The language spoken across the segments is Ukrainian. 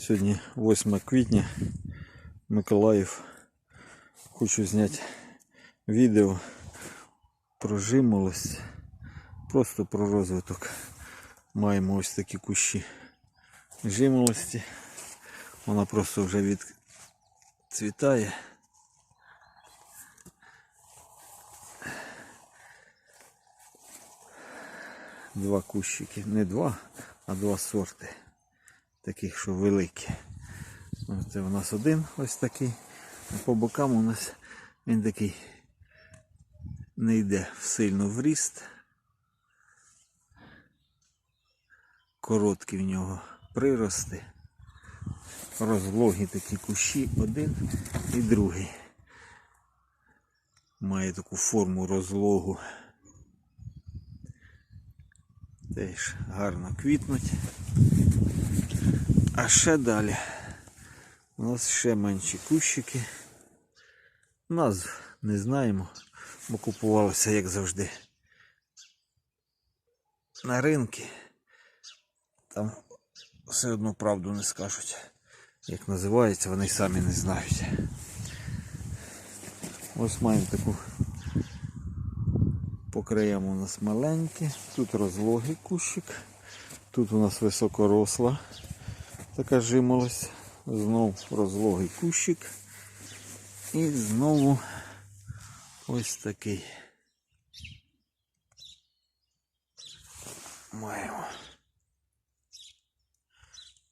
Сьогодні 8 квітня, Миколаїв. Хочу зняти відео про жимолость, просто про розвиток. Маємо ось такі кущі жимолості. Вона просто вже відцвітає. Два кущики, не два, а два сорти. Таких, що великі. Це у нас один ось такий. А по бокам у нас він такий не йде сильно в ріст. Короткі в нього прирости. Розлогі такі кущі, один і другий. Має таку форму розлогу. Теж гарно квітнуть. А ще далі. У нас ще менші кущики. Назв не знаємо, бо купувалося, як завжди. На ринки. Там все одно правду не скажуть. Як називається, вони самі не знають. Ось маємо таку по у нас маленькі, тут розлогий кущик, тут у нас високоросла така жимолость, знову розлогий кущик і знову ось такий маємо.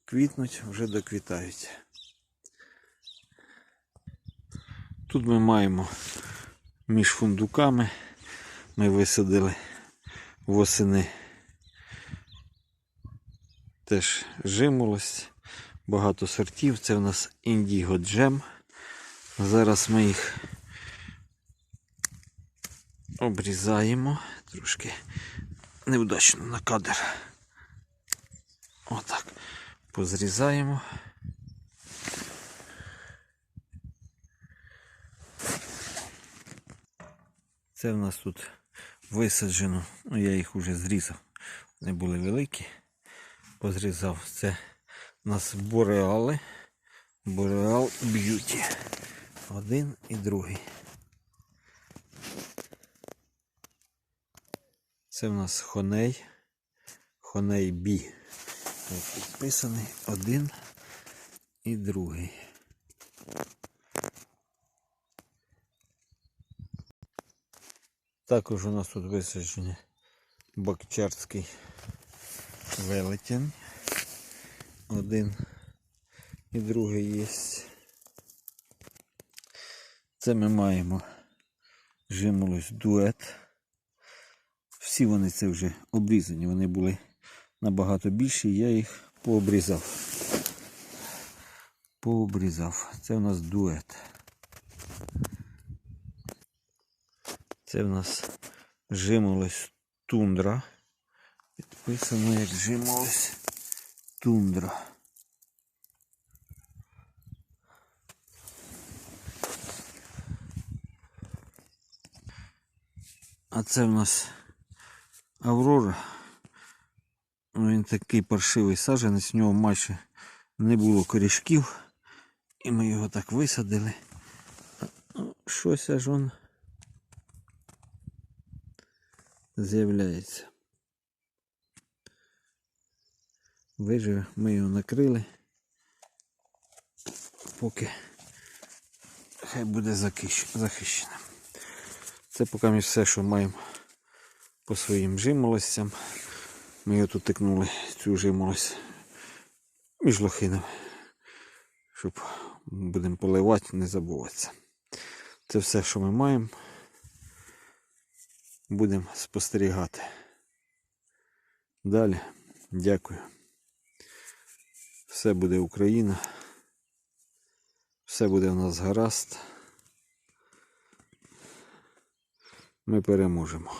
Квітнуть, вже доквітають. Тут ми маємо між фундуками. Ми висадили восени теж жимолость, багато сортів. Це у нас індіго джем. Зараз ми їх обрізаємо трошки невдачно на кадр. Отак. Позрізаємо. Це в нас тут висаджено, ну я їх вже зрізав, вони були великі. Позрізав. Це у нас бореали. Бореал б'юті. Один і другий. Це в нас хоней. Хоней бі. Підписаний один і другий. Також у нас тут висаджені бакчарський велетень. Один і другий є. Це ми маємо жимолось дует. Всі вони це вже обрізані, вони були набагато більші, я їх пообрізав. Пообрізав. Це у нас дует. Це в нас жимолось тундра. Підписано як жимолось тундра. А це в нас Аврора. Ну, Він такий паршивий саджанець, в нього майже не було корішків. І ми його так висадили. Ну, Щось аж он з'являється. Виживе, ми його накрили, поки хай буде захищеним. Це поки ми все, що маємо по своїм жимолостям. Ми його тут тикнули, цю жимолость між лохинами, щоб будемо поливати, не забуватися. Це все, що ми маємо. Будемо спостерігати. Далі. Дякую. Все буде Україна. Все буде у нас гаразд. Ми переможемо.